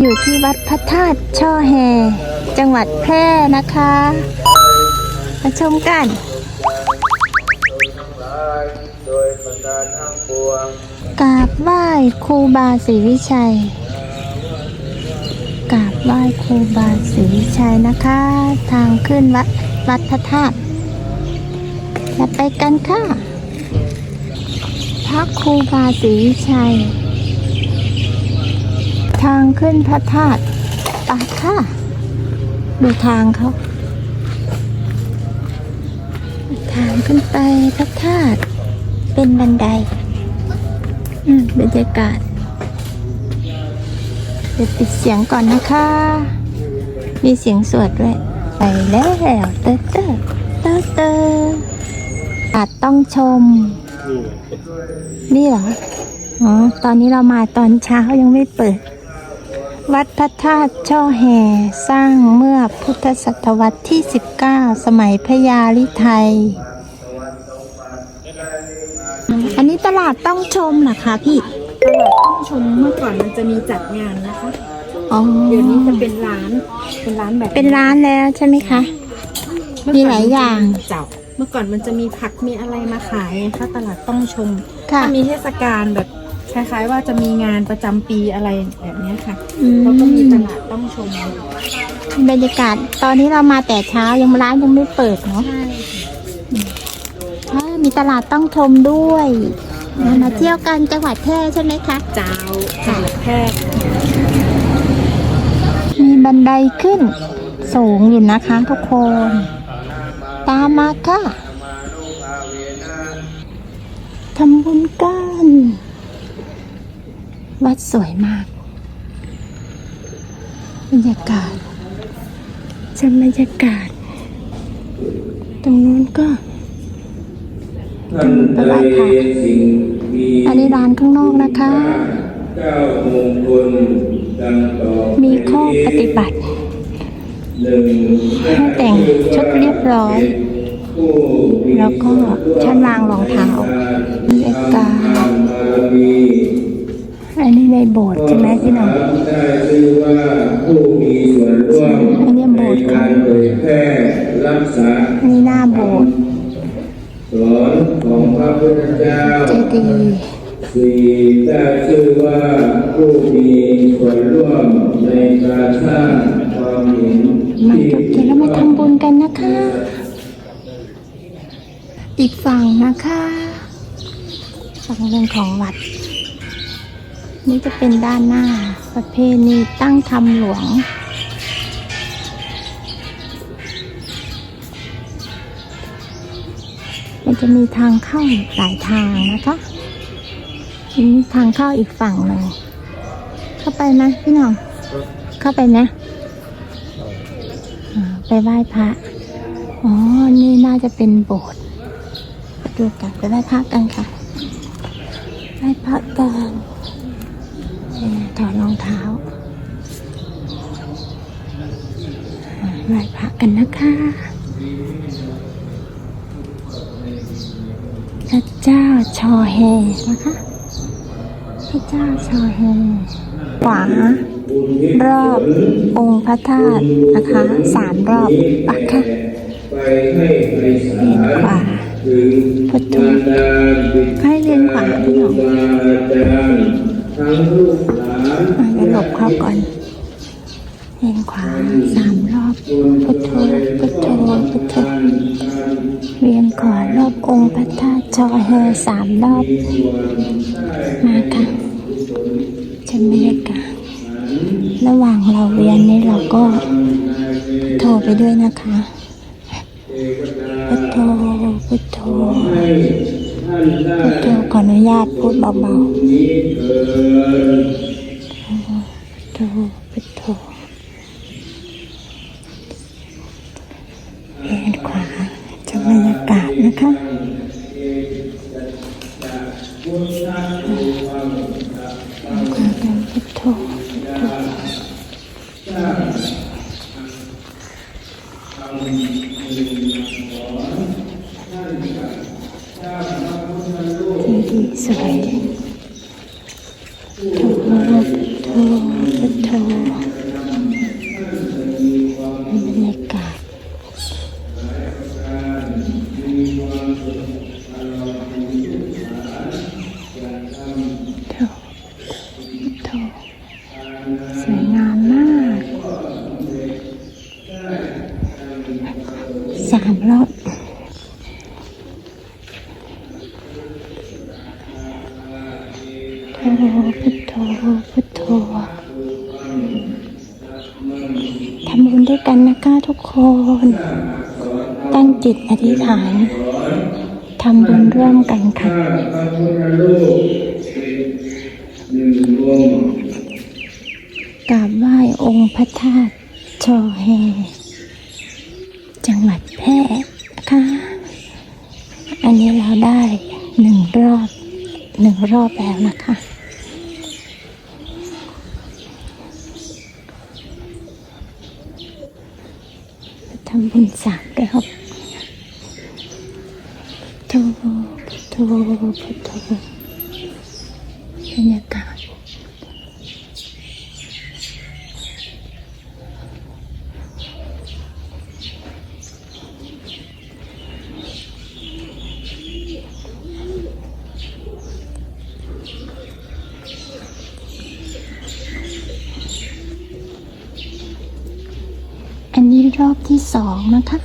อยู่ที่วัดพระธาตุช่อแฮ จังหวัดแพร่นะคะ มาชมกันการาบไหว้ครูบาศรีวิชัยกราบไหว้ครูบาศรีวิชัยนะคะ ทางขึ้นวัดวัดพระธาตุอย่าไปกันค่ะพระครูบาศรีวิชัย ทางขึ้นพระธาตุปาค่ะ ดูทางเขาทางขึ้นไปพระธาตุเป็นบันได อืมบรรยากาศเดี๋ยวปิดเสียงก่อนนะคะ มีเสียงสวดด้วย ไปแล้วเตอเตอเตอเตอเตออาจต้องชม นี่เหรอ อ๋อ ตอนนี้เรามาตอนเช้ายังไม่เปิด วัดพระธาตุช่อแห่สร้างเมื่อพุทธศตวรรษที่ 19 สมัยพระยาลิไทย อันนี้ตลาดต้องชมนะคะพี่ ตลาดต้องชมเมื่อก่อนมันจะมีจัดงานนะคะ อ๋อ เดี๋ยวนี้จะเป็นร้าน เป็นร้านแบบเป็นร้านแล้วใช่ไหมคะเมื่มีก่นหลายอย่างเจ้าเมื่อก่อนมันจะมีผักมีอะไรมาขายไงคะตลาดต้องชม ค่ะ ถ้ามีเทศกาลแบบ คล้ายๆ ว่าจะมีงานประจำปีอะไรแบบเนี้ยค่ะอืมแล้วก็มีตลาดต้องชมบรรยากาศ ตอนนี้เรามาแต่เช้ายังร้านยังไม่เปิดเนาะใช่อ่ามีตลาดต้องชมด้วยมามาเที่ยวกันจังหวัดแพร่ใช่ไหมคะเจ้าจังหวัดแพร่มีบันไดขึ้น สูงอยู่นะคะทุกคน ตามมาค่ะทำบุญกัน วัดสวยมากบรรยากาศชมบรรยากาศ ตรงนู้นก็ท่านใดสิ่งมีอันนี้ร้านข้างนอกนะคะเก้ามงคลดังต่อไปมีข้อปฏิบัติหนึ่งให้แต่งชุดเรียบร้อยผู้มีแล้วก็ชั้นวางรองเท้าบรรยากาศบารมี อันนี้ในโบสถ์ใช่ไหมพี่น้องได้ชื่อว่าผู้มีส่วนร่วมอันนี้โบในสถ์การเผยแพร่รักษาอันนี้หน้าโบสถ์สอนของพระพุทธเจ้าเจดีย์สี่ได้ชื่อว่าผู้มีส่วนร่วมในการสร้างความเห็นมาที่จบเดี๋ยวเรามาทำบุญกันนะคะ อีกฝั่งนะคะฝั่งเรื่องของวัด นี่จะเป็นด้านหน้า ประเพณีตั้งธรรมหลวง มันจะมีทางเข้าหลายทางนะคะนี่ทางเข้าอีกฝั่งหนึ่งเข้าไปไหมพี่น้อง เข้าไปนะไปไหว้พระ อ๋อ นี่น่าจะเป็นโบสถ์ดูกันไปไหว้พระกันค่ะไหว้พระกัน ถอดรองเท้าไหว้พระกันนะคะพระเจ้าชอแฮนะคะพระเจ้าชอแฮขวารอบองค์พระธาตุนะคะสามรอบปักค่ะให้เวียนขวาถึงพุทโธมารดาบิดให้เวียนขวาพี่หน้อง ครูบาอาจารย์ทั้งลูกหลบเข้าก่อนเวียนขวาสามรอบ พุทโธพุทโธพุทโธเวียนขวารอบองค์พระธาตุชอแฮสามรอบ มาค่ะชมบรรยากาศระหว่างเราเวียนนี้เราก็โทรไปด้วยนะคะ พุทโธพุทโธ พี่เจ้าขออนุญาตพูดเบาๆพุทโธพุทโธเวียนขวาจะบรรยากาศนะคะ สวยโทโทโทบรรยากาศโทโทสวยงามมาก ทำบุญด้วยกันนะคะทุกคน ตั้งจิตอธิษฐานทำบุญร่วมกันค่ะหนึ่งองค์กราบไหว้องค์พระธาตุชอแฮจังหวัดแพร่นะคะอันนี้เราได้หนึ่งรอบหนึ่งรอบแล้วนะคะ ทำบุญสามรอบพุทโธพุทโธพุทโธบรรยากาศ อันนี้รอบที่สองนะคะ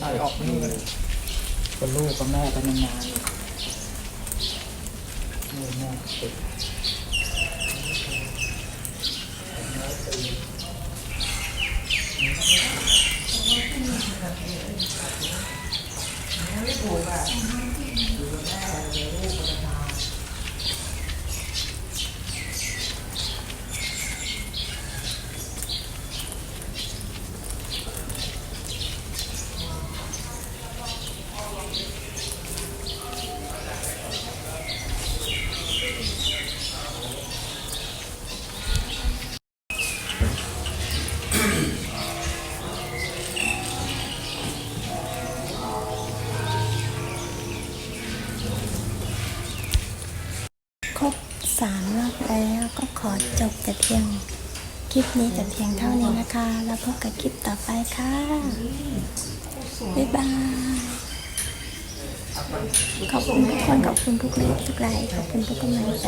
ใช่ออกนี่เลยก็ลูกกับแม่กันนานๆเลยแม่ติด ครบสามรอบแล้วก็ขอจบแต่เพียง คลิปนี้จะเพียงเท่านี้นะคะ แล้วพบกับคลิปต่อไปค่ะ บ๊ายบาย ขอบคุณทุกคน ขอบคุณทุกไลค์ทุกไลค์ขอบคุณทุกกำลังใจ